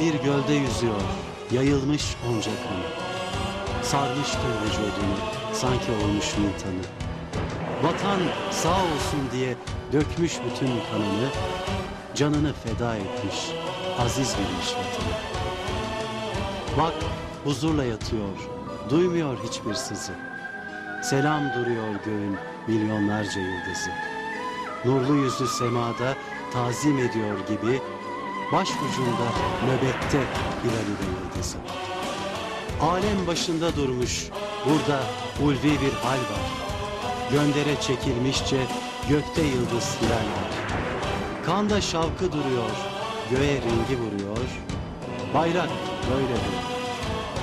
Bir gölde yüzüyor, yayılmış onca kan. Sarmış tüm vücudunu, sanki olmuş mintanı. Vatan sağ olsun diye dökmüş bütün kanını, canını feda etmiş, aziz bilmiş vatanı. Bak huzurla yatıyor, duymuyor hiçbir sızı. Selam duruyor göğün milyonlarca yıldızı. Nurlu yüzü semada tazim ediyor gibi, başucunda nöbette hilali ve yıldızı. Alem başında durmuş, burada ulvi bir hal var. Göndere çekilmişçe gökte yıldız hilal var. Kanda şavkı duruyor, göğe rengi vuruyor. Bayrak böyledir,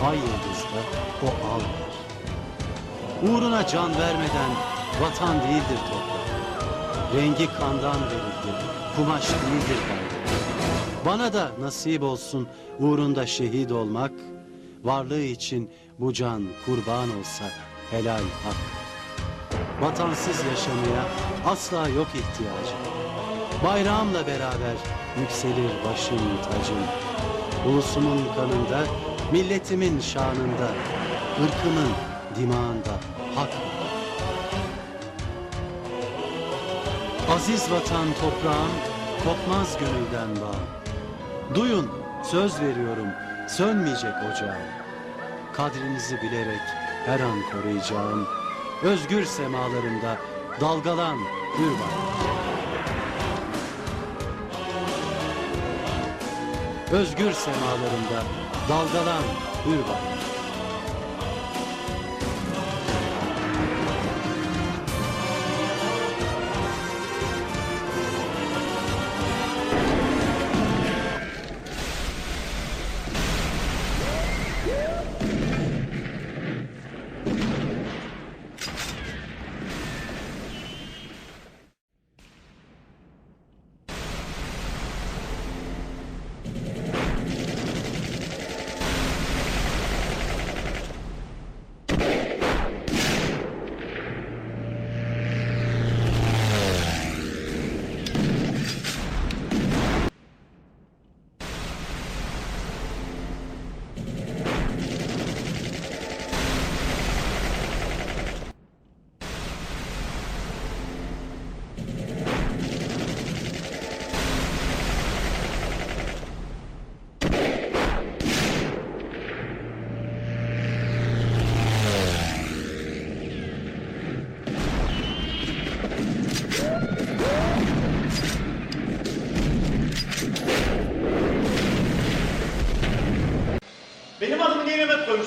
ay yıldızda o al var. Uğruna can vermeden vatan değildir toprak. Rengi kandan verildi, kumaş değildir bayrak. Bana da nasip olsun uğrunda şehit olmak, varlığı için bu can kurban olsa helal hak. Vatansız yaşamaya asla yok ihtiyacım. Bayrağımla beraber yükselir başım tacım. Ulusumun kanında, milletimin şanında, ırkımın dimağında hak. Aziz vatan toprağım, kopmaz gönülden bağ. Duyun, söz veriyorum, sönmeyecek ocağım. Kadrinizi bilerek her an koruyacağım. Özgür semalarımda dalgalan hür. Özgür semalarında dalgalan hür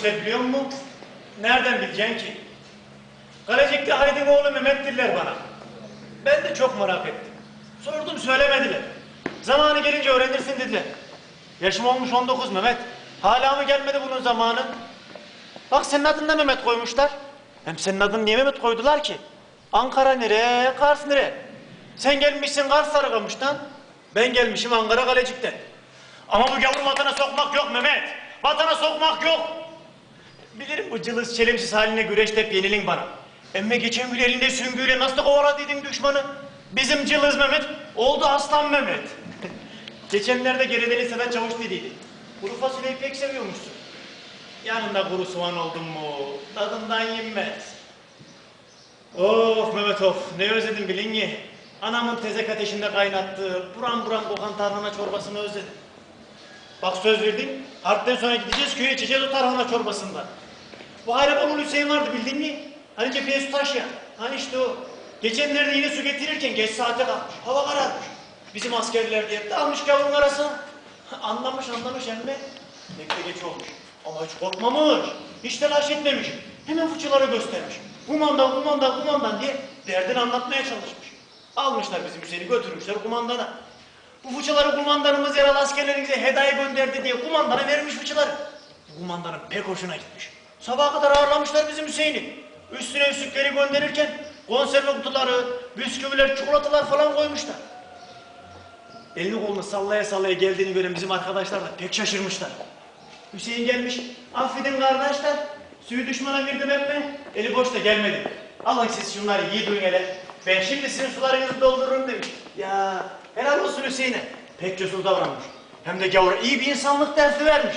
biliyor musun? Nereden bileceksin ki? Kalecik'te Haydin oğlu Mehmet diller bana. Ben de çok merak ettim. Sordum söylemediler. Zamanı gelince öğrenirsin dediler. Yaşım olmuş 19 Mehmet. Hala mı gelmedi bunun zamanı? Bak senin adını da Mehmet koymuşlar. Hem senin adını niye Mehmet koydular ki? Ankara nereye, Kars nereye? Sen gelmişsin Kars Sarıkamış'tan. Ben gelmişim Ankara Kalecik'ten. Ama bu gavur vatana sokmak yok Mehmet. Vatana sokmak yok. Bilirim bu cılız çelimsiz haline güreşte hep yenilin bana. Emme geçen gün elinde süngüyle nasıl kovaladıydın düşmanı? Bizim cılız Mehmet oldu aslan Mehmet. Geçenlerde Geredeli Sedat Çavuş dediydi. Kuru fasulyeyi pek seviyormuşsun. Yanında kuru soğan oldun mu tadından yenmez. Of Mehmet of ne özledim bilin ki. Anamın tezek ateşinde kaynattığı buram buram kokan tarhana çorbasını özledim. Bak söz verdim. Harpten sonra gideceğiz köye içeceğiz o tarhana çorbasından. Bu Hayrabanul Hüseyin vardı bildin mi? Hani cepheye su taşıyan. Hani işte o. Geçenlerde yine su getirirken geç saate kalkmış. Hava kararmış. Bizim askerler diye dalmış gavurun arasına. Anlamış anlamış emme. Pek de geç olmuş. Ama hiç korkmamış. Hiç telaş etmemiş. Hemen fıçıları göstermiş. Kumandan kumandan kumandan diye derdini anlatmaya çalışmış. Almışlar bizim Hüseyin'i götürmüşler kumandana. Bu fıçıları kumandanımız yaralı askerlerimize hediye gönderdi diye kumandana vermiş fıçıları. Bu kumandanın pek hoşuna gitmiş. Sabaha kadar ağırlamışlar bizim Hüseyin'i. Üstüne üstlükleri gönderirken konserve kutuları, bisküviler, çikolatalar falan koymuşlar. Elini kolunu sallaya sallaya geldiğini gören bizim arkadaşlar da pek şaşırmışlar. Hüseyin gelmiş, affedin kardeşler, suyu düşmana verdim emme, eli boş da gelmedi. Alın siz şunları iyi duyun hele. Ben şimdi sizin sularınızı doldururum demiş. Ya helal olsun Hüseyin'e. Pek cesur davranmış. Hem de gavur iyi bir insanlık dersi vermiş.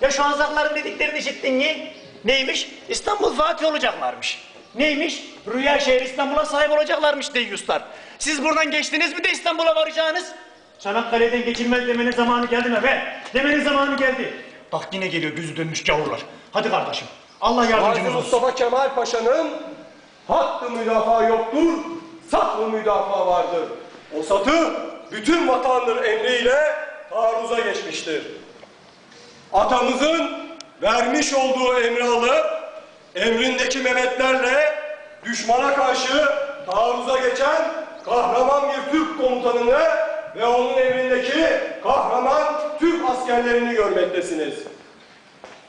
Ya şu Anzakların dediklerini işittin mi? Neymiş? İstanbul Fatih olacaklarmış. Neymiş? Rüya şehir İstanbul'a sahip olacaklarmış deyyuslar. Siz buradan geçtiniz mi de İstanbul'a varacağınız? Çanakkale'den geçilmez demenin zamanı geldi mi be? Demenin zamanı geldi. Bak yine geliyor gözü dönmüş gavurlar. Hadi kardeşim. Allah Gazi yardımcımız olsun. Mustafa Kemal Paşa'nın hakkı müdafaa yoktur, satlı müdafaa vardır. O satı bütün vatandır emriyle taarruza geçmiştir. Atamızın vermiş olduğu emri alıp emrindeki Mehmetlerle düşmana karşı taarruza geçen kahraman bir Türk komutanını ve onun emrindeki kahraman Türk askerlerini görmektesiniz.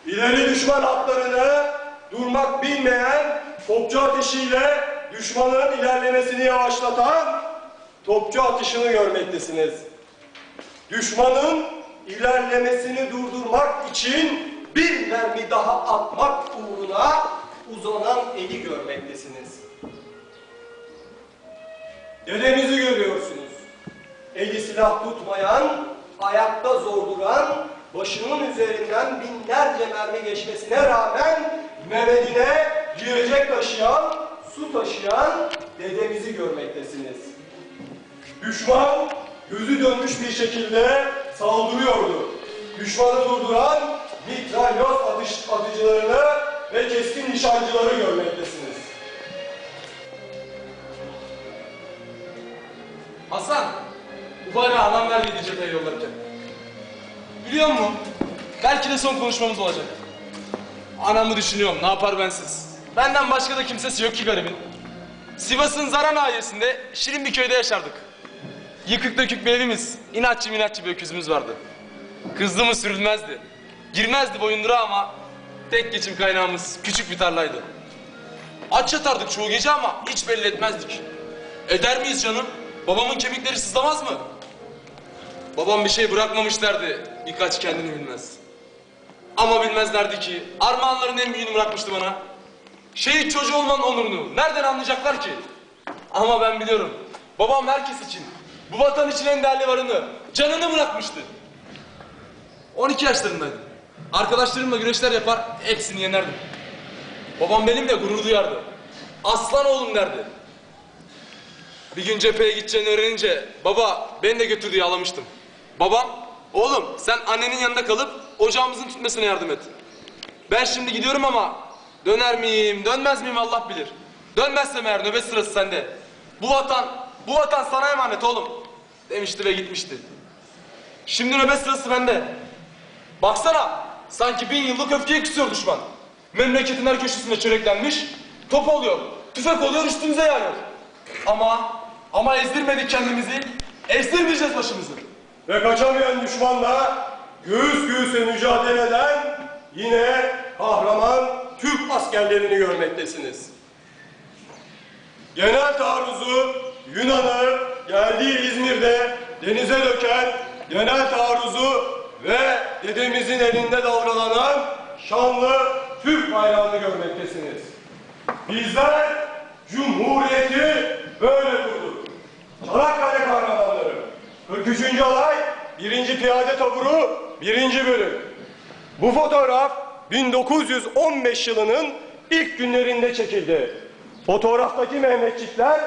İleri düşman hatlarını durmak bilmeyen topçu ateşiyle düşmanın ilerlemesini yavaşlatan topçu atışını görmektesiniz. Düşmanın ilerlemesini durdurmak için bir mermi daha atmak uğruna uzanan eli görmektesiniz. Dedemizi görüyorsunuz. Eli silah tutmayan, ayakta zor duran, başının üzerinden binlerce mermi geçmesine rağmen Mehmet'ine yiyecek taşıyan, su taşıyan dedemizi görmektesiniz. Düşman gözü dönmüş bir şekilde saldırıyordu. Düşmanı durduran mitralyoz atış, atıcılarını ve keskin nişancıları görmektesiniz. Hasan, bu bayrağı anam verdiydi cepheye yollarken. Biliyor musun? Belki de son konuşmamız olacak. Anamı düşünüyorum, ne yapar bensiz. Benden başka da kimsesi yok ki garibin. Sivas'ın Zara nahiyesinde şirin bir köyde yaşardık. Yıkık dökük bir evimiz, inatçı minatçı bir öküzümüz vardı. Kızdı mı sürülmezdi. Girmezdi boyundura ama tek geçim kaynağımız küçük bir tarlaydı. Aç yatardık çoğu gece ama hiç belli etmezdik. Eder miyiz canım? Babamın kemikleri sızlamaz mı? Babam bir şey bırakmamış derdi. Birkaç kendini bilmez. Ama bilmezlerdi ki armağanların en büyüğünü bırakmıştı bana. Şehit çocuğu olmanın onurunu nereden anlayacaklar ki? Ama ben biliyorum. Babam herkes için, bu vatan için en değerli varını, canını bırakmıştı. 12 yaşlarındaydım. Arkadaşlarımla güreşler yapar, hepsini yenerdim. Babam benimle gurur duyardı. Aslan oğlum derdi. Bir gün cepheye gideceğini öğrenince baba beni de götür diye ağlamıştım. Babam, oğlum sen annenin yanında kalıp ocağımızın tutmasına yardım et. Ben şimdi gidiyorum ama döner miyim, dönmez miyim Allah bilir. Dönmezsem eğer nöbet sırası sende. Bu vatan, bu vatan sana emanet oğlum. Demişti ve gitmişti. Şimdi nöbet sırası bende. Baksana, sanki bin yıllık öfkeye küsüyor düşman. Memleketin her köşesinde çöreklenmiş, top oluyor, tüfek oluyor, üstümüze yağıyor. Ama, ama ezdirmedik kendimizi, ezdirmeyeceğiz başımızı. Ve kaçamayan düşmanla göğüs göğüse mücadele eden yine kahraman Türk askerlerini görmektesiniz. Genel taarruzu Yunan'ı geldiği İzmir'de denize döken genel taarruzu ve dedemizin elinde dalgalanan şanlı Türk bayrağını görmektesiniz. Bizler Cumhuriyeti böyle kurduk. Çanakkale kahramanları. 43. alay 1. Piyade Taburu 1. bölüm. Bu fotoğraf 1915 yılının ilk günlerinde çekildi. Fotoğraftaki Mehmetçikler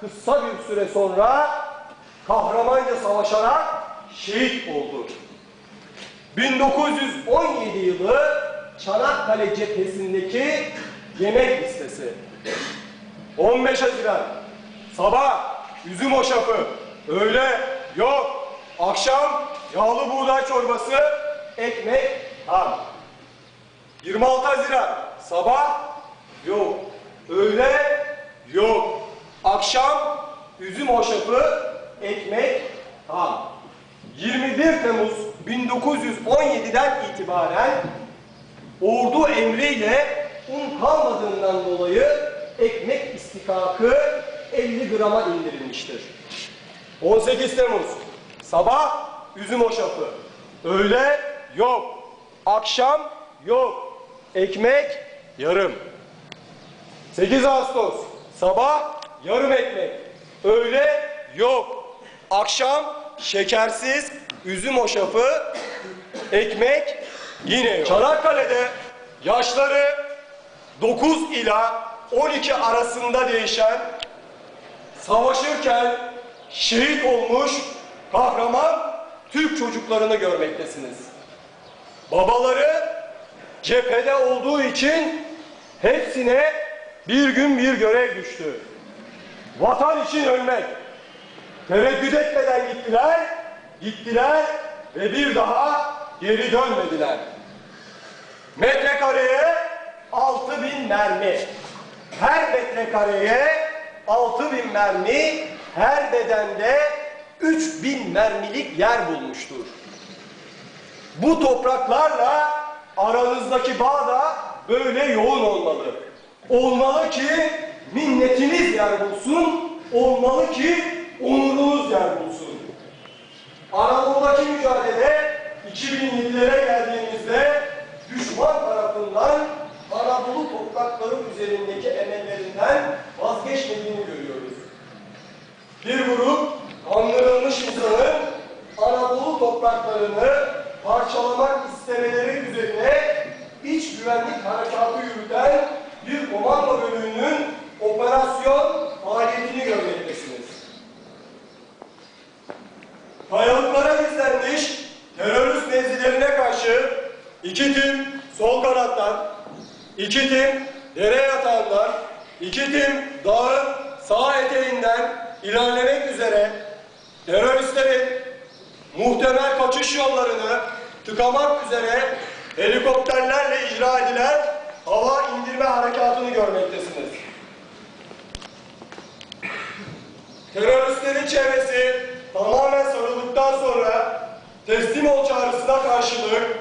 kısa bir süre sonra kahramanca savaşarak şehit oldu. 1917 yılı Çanakkale cephesindeki yemek listesi. 15 Haziran sabah üzüm hoşafı, öğle yok, akşam yağlı buğday çorbası, ekmek, ham. 26 Haziran sabah yok, öğle yok, akşam üzüm hoşafı, ekmek, ham. 21 Temmuz 1917'den itibaren ordu emriyle un kalmadığından dolayı ekmek istikakı 50 grama indirilmiştir. 18 Temmuz sabah üzüm hoşafı, öğle yok, akşam yok, ekmek yarım. 8 Ağustos sabah yarım ekmek, öğle yok, akşam şekersiz üzüm hoşafı, ekmek yine yok. Çanakkale'de yaşları 9 ila 12 arasında değişen savaşırken şehit olmuş kahraman Türk çocuklarını görmektesiniz. Babaları cephede olduğu için hepsine bir gün bir görev düştü. Vatan için ölmek. Tereddüt etmeden gittiler, gittiler ve bir daha geri dönmediler. Metrekareye 6000 mermi. Her metrekareye 6000 mermi, her bedende 3000 mermilik yer bulmuştur. Bu topraklarla aranızdaki bağ da böyle yoğun olmalı. Olmalı ki minnetiniz yer bulsun, olmalı ki onurunuz yer bulsun. Anadolu'daki mücadele 2007'lere geldiğimizde düşman tarafından Anadolu toprakları üzerindeki emellerinden vazgeçmediğini görüyoruz. Bir grup kandırılmış insanın Anadolu topraklarını parçalamak istemeleri üzerine iç güvenlik harekatı yürüten bir komando bölüğünün operasyon faaliyetini görmektesiniz. Kayalıklara gizlenmiş terörist mevzilerine karşı iki tim sol kanattan, iki tim dere yatağından, iki tim dağın sağ eteğinden ilerlemek üzere teröristlerin muhtemel kaçış yollarını tıkamak üzere helikopterlerle icra edilen hava indirme harekatını görmektesiniz. Teröristlerin çevresi tamamen sarıldıktan sonra teslim ol çağrısına karşılık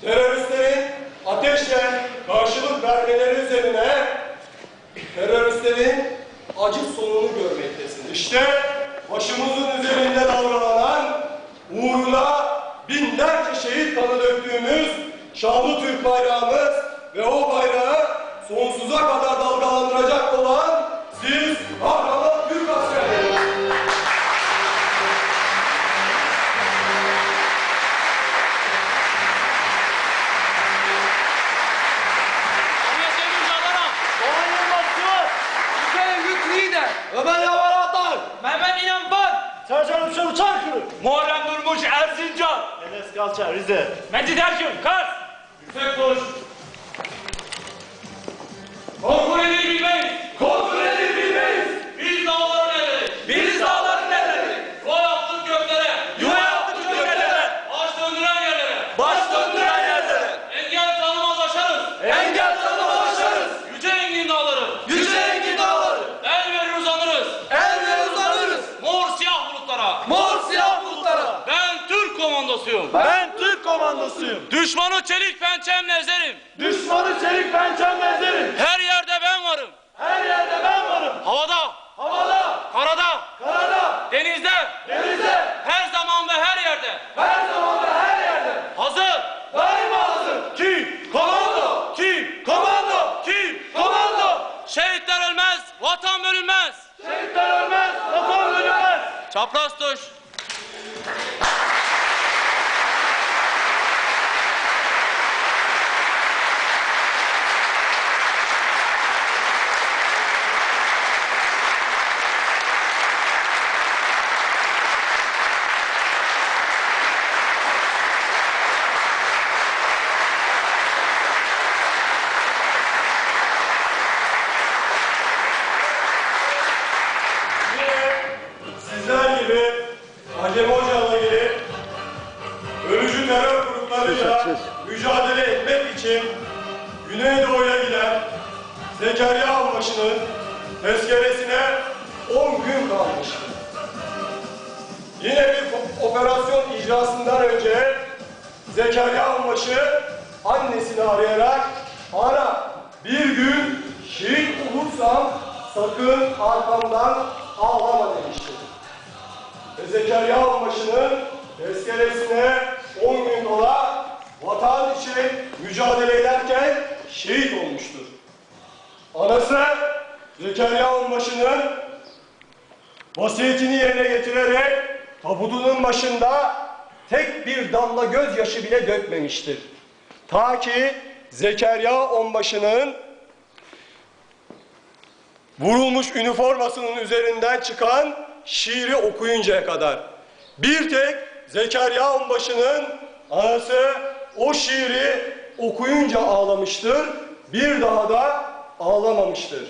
teröristlerin ateşle karşılık vermeleri üzerine teröristlerin acı sonunu görmektesiniz. İşte başımızın üzerinde dalgalanan uğruna binlerce şehit kanı döktüğümüz şanlı Türk bayrağımız ve o bayrağı sonsuza kadar dalgalandıracak Düşmanı çelik pençemle ezerim. Düşmanı çelik pençemle ezerim. Her yerde ben varım. Her yerde ben varım. Havada, Havada, karada, karada, denizde, denizde, her zaman ve her yerde. her zaman ve her yerde. Hazır. Daima hazır. Ki komando, ki komando, ki komando. Şehitler ölmez, vatan bölünmez. Şehitler ölmez, vatan ölmez. Çapraz tuş. Tezkeresine 10 gün kalmıştı. Yine bir operasyon icrasından önce Zekeriya Onbaşı annesini arayarak Ana bir gün şehit olursam sakın arkamdan ağlama demişti. Ve Zekeriya Onbaşı'nın tezkeresine 10 gün kala vatan için mücadele ederken şehit olmuştur. Anası Zekeriya Başında tek bir damla gözyaşı bile dökmemiştir. Ta ki Zekeriya onbaşının vurulmuş üniformasının üzerinden çıkan şiiri okuyuncaya kadar. Bir tek Zekeriya onbaşının anası o şiiri okuyunca ağlamıştır. Bir daha da ağlamamıştır.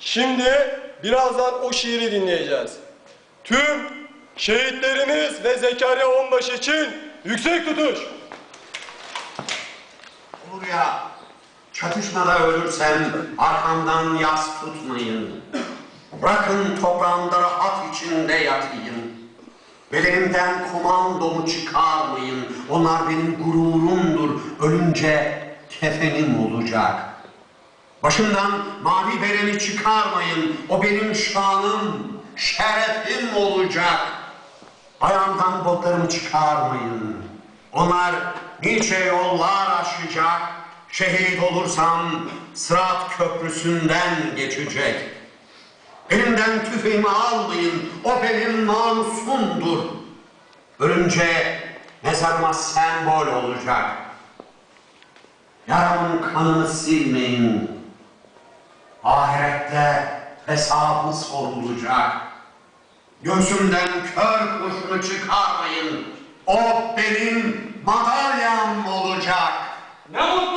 Şimdi birazdan o şiiri dinleyeceğiz. Tüm şehitlerimiz ve Zekeriya Onbaşı için yüksek tutuş. Olur ya, çatışmada ölürsem arkamdan yas tutmayın. Bırakın toprağımda rahat içinde yatayım. Bedenimden komandomu çıkarmayın. Onlar benim gururumdur. Ölünce kefenim olacak. Başımdan mavi bereni çıkarmayın. O benim şanım, şerefim olacak. Ayağımdan botlarımı çıkarmayın. Onlar nice yollar aşacak. Şehit olursam Sırat Köprüsü'nden geçecek. Elimden tüfeğimi almayın. O benim namusumdur. Ölünce mezarıma sembol olacak. Yaramın kanını silmeyin. Ahirette hesabı sorulacak. Göğsümden kör kurşunu çıkarmayın. O benim madalyam olacak. Ne mutlu